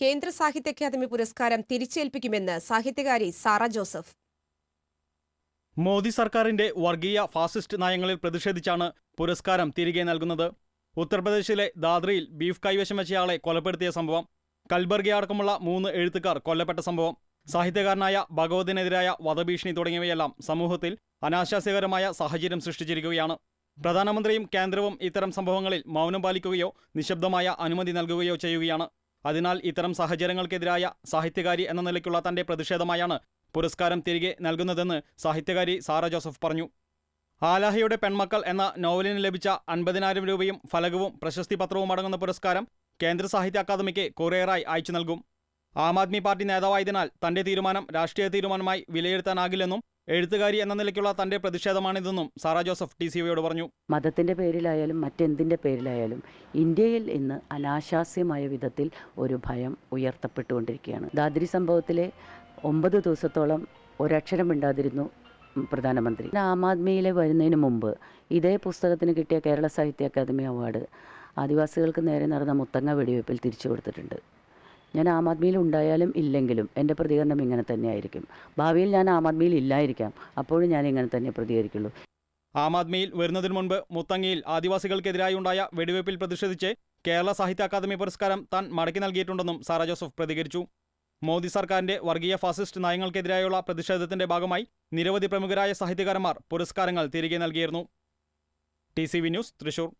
കേന്ദ്ര സാഹിത്യ അക്കാദമി പുരസ്കാരം തിരിച്ചേൽപ്പിക്കുമെന്ന് സാഹിത്യകാരി സാറ ജോസഫ്. മോദി സർക്കാരിന്റെ വർഗീയ ഫാസിസ്റ്റ് നയങ്ങളിൽ പ്രതിഷേധിച്ചാണ് പുരസ്കാരം തിരികെ നൽകുന്നത്. ഉത്തർപ്രദേശിലെ ദാദ്രയിൽ ബീഫ് കൈവശം വെച്ചയാളെ കൊലപ്പെടുത്തിയ സംഭവം കൽബർഗി അടക്കമുള്ള മൂന്ന് എഴുത്തുകാർ കൊല്ലപ്പെട്ട സംഭവം സാഹിത്യകാരനായ ഭഗവതിനെതിരായ വധഭീഷണി തുടങ്ങിയവയെല്ലാം സമൂഹത്തിൽ അനാശാസ്യകരമായ സാഹചര്യം സൃഷ്ടിച്ചിരിക്കുകയാണ്. പ്രധാനമന്ത്രിയും കേന്ദ്രവും ഇത്തരം സംഭവങ്ങളിൽ മൗനം പാലിക്കുകയോ നിശബ്ദമായ അനുമതി നൽകുകയോ ചെയ്യുകയാണ്. അതിനാൽ ഇത്തരം സാഹചര്യങ്ങൾക്കെതിരായ സാഹിത്യകാരി എന്ന നിലയ്ക്കുള്ള തന്റെ പ്രതിഷേധമായാണ് പുരസ്കാരം തിരികെ നൽകുന്നതെന്ന് സാഹിത്യകാരി സാറ ജോസഫ് പറഞ്ഞു. ആലാഹയുടെ പെൺമക്കൾ എന്ന നോവലിന് ലഭിച്ച അൻപതിനായിരം രൂപയും ഫലകവും പ്രശസ്തി പത്രവും അടങ്ങുന്ന പുരസ്കാരം കേന്ദ്ര സാഹിത്യ അക്കാദമിക്ക് കൊറിയറായി അയച്ചു നൽകും. ആം ആദ്മി പാർട്ടി നേതാവായതിനാൽ തന്റെ തീരുമാനം രാഷ്ട്രീയ തീരുമാനമായി വിലയിരുത്താനാകില്ലെന്നും എഴുത്തുകാരി എന്ന നിലയ്ക്കുള്ള തന്റെ പ്രതിഷേധമാണിതെന്നും സാറ ജോസഫ് ടി സിയോട് പറഞ്ഞു. മതത്തിന്റെ പേരിലായാലും മറ്റെന്തിന്റെ പേരിലായാലും ഇന്ത്യയിൽ ഇന്ന് അനാശാസ്യമായ വിധത്തിൽ ഒരു ഭയം ഉയർത്തപ്പെട്ടുകൊണ്ടിരിക്കുകയാണ്. ദാദ്രി സംഭവത്തിലെ ഒമ്പത് ദിവസത്തോളം ഒരക്ഷരം മിണ്ടാതിരുന്നു പ്രധാനമന്ത്രി. ആം ആദ്മിയിലെ വരുന്നതിന് മുമ്പ് ഇതേ പുസ്തകത്തിന് കിട്ടിയ കേരള സാഹിത്യ അക്കാദമി അവാർഡ് ആദിവാസികൾക്ക് നേരെ നടന്ന മുത്തങ്ങ വെടിവയ്പ്പിൽ തിരിച്ചു കൊടുത്തിട്ടുണ്ട് ഞാൻ ആം ആദ്മിയിൽ ഉണ്ടായാലും ഇല്ലെങ്കിലും എന്റെ പ്രതികരണം ഇങ്ങനെ തന്നെയായിരിക്കും. ഭാവിയിൽ ഞാൻ ആം ആദ്മിയിൽ ഇല്ലായിരിക്കാം. അപ്പോഴും ഞാൻ ഇങ്ങനെ തന്നെ പ്രതികരിക്കുള്ളൂ. ആം ആദ്മിയിൽ വരുന്നതിന് മുൻപ് മുത്തങ്ങയിൽ ആദിവാസികൾക്കെതിരായി ഉണ്ടായ വെടിവയ്പിൽ പ്രതിഷേധിച്ച് കേരള സാഹിത്യ അക്കാദമി പുരസ്കാരം താൻ മടക്കി നൽകിയിട്ടുണ്ടെന്നും സാറ ജോസഫ് പ്രതികരിച്ചു. മോദി സർക്കാരിന്റെ വർഗീയ ഫാസിസ്റ്റ് നയങ്ങൾക്കെതിരായുള്ള പ്രതിഷേധത്തിന്റെ ഭാഗമായി നിരവധി പ്രമുഖരായ സാഹിത്യകാരന്മാർ പുരസ്കാരങ്ങൾ തിരികെ നൽകിയിരുന്നു. T news Thrissur.